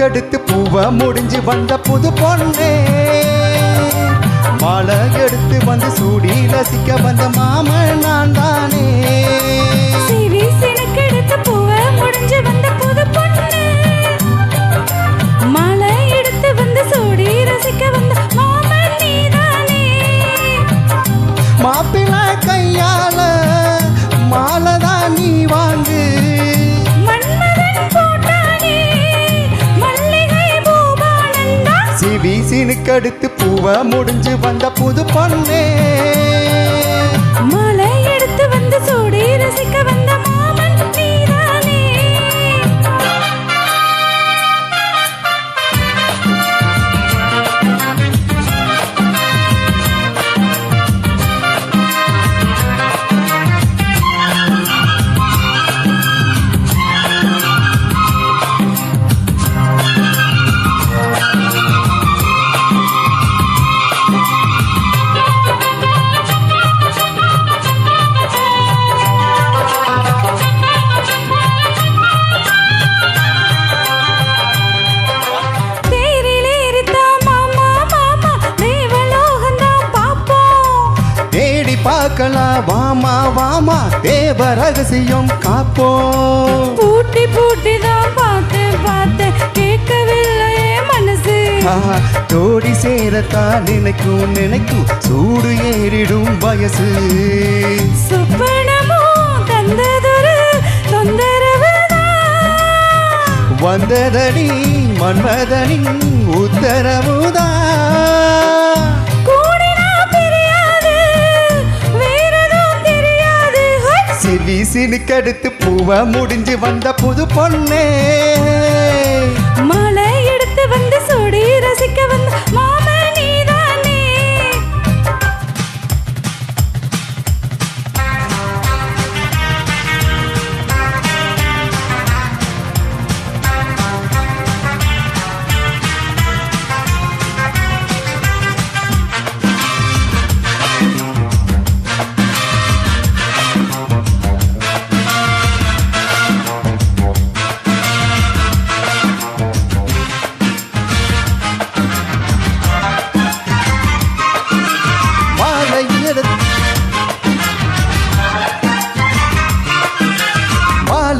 சீனுக்கடுத்து பூவ முடிஞ்சு வந்த புது பொண்ணே. மாலை எடுத்து வந்து சூடி ரசிக்க வந்த மாமன் நான் தானே வீசினுக்கு அடுத்து சீனுக்கடுத்து பூவ முடிஞ்சு வந்த புது பொண்ணே. பார்க்கலாம் வாமா வாமா தேவ ரகசியம் காப்போம் பூட்டி பூட்டி தான் பார்த்து பார்த்து கேட்கவில்லையே மனசு. ஜோடி சேரத்தான் நினைக்கும் நினைக்கும் சூடு ஏறிடும் வயசு. சுப்பனமோ தந்ததொரு தொந்தரவுதான் வந்ததடி மன்மதனின் உத்தரவுதான் சிவி பூவ முடிஞ்சு வந்த புது பொண்ணே. மாலை எடுத்து வந்து சோடி ரசிக்க வந்த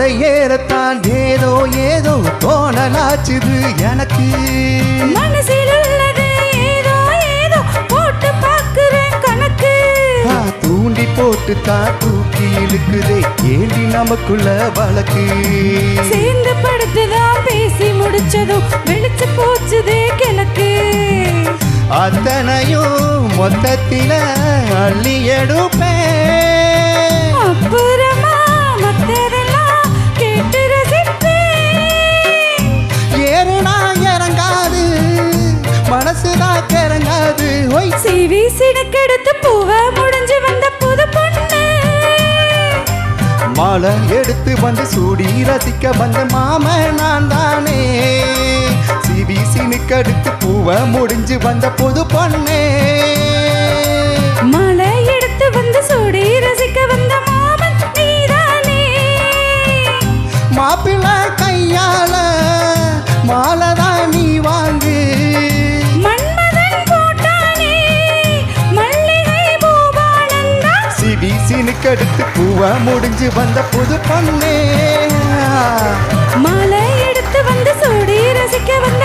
மாலை ஏறத்தான் ஏதோ ஏதோ தோணலாச்சுது எனக்கு. மனசில் உள்ளது ஏதோ ஏதோ போட்டு பார்க்கிறேன் கணக்கு. தூண்டி போட்டு தான் தூக்கி இழுக்குதே ஏண்டி நமக்குள்ள வழக்கு. சேர்ந்து படுத்துதான் பேசி முடிச்சதும் வெளிச்சு போச்சுதே கிழக்கு அத்தனையும் மொத்தத்தில அள்ளி எடுப்பேன். அப்புறமா சிடுக்கெடுத்து பூவ முடிஞ்சு வந்த புது பொண்ணு. மாலை எடுத்து வந்து சூடி ரசிக்க வந்த மாம நான் தானே. சிவி அடுத்து பூவ முடிஞ்சு வந்த புது பொண்ணே. சிபிசினுக்கு அடுத்து பூவ முடிஞ்சு வந்த புது பொண்ணே மாலை எடுத்து வந்து சூடி ரசிக்க வந்த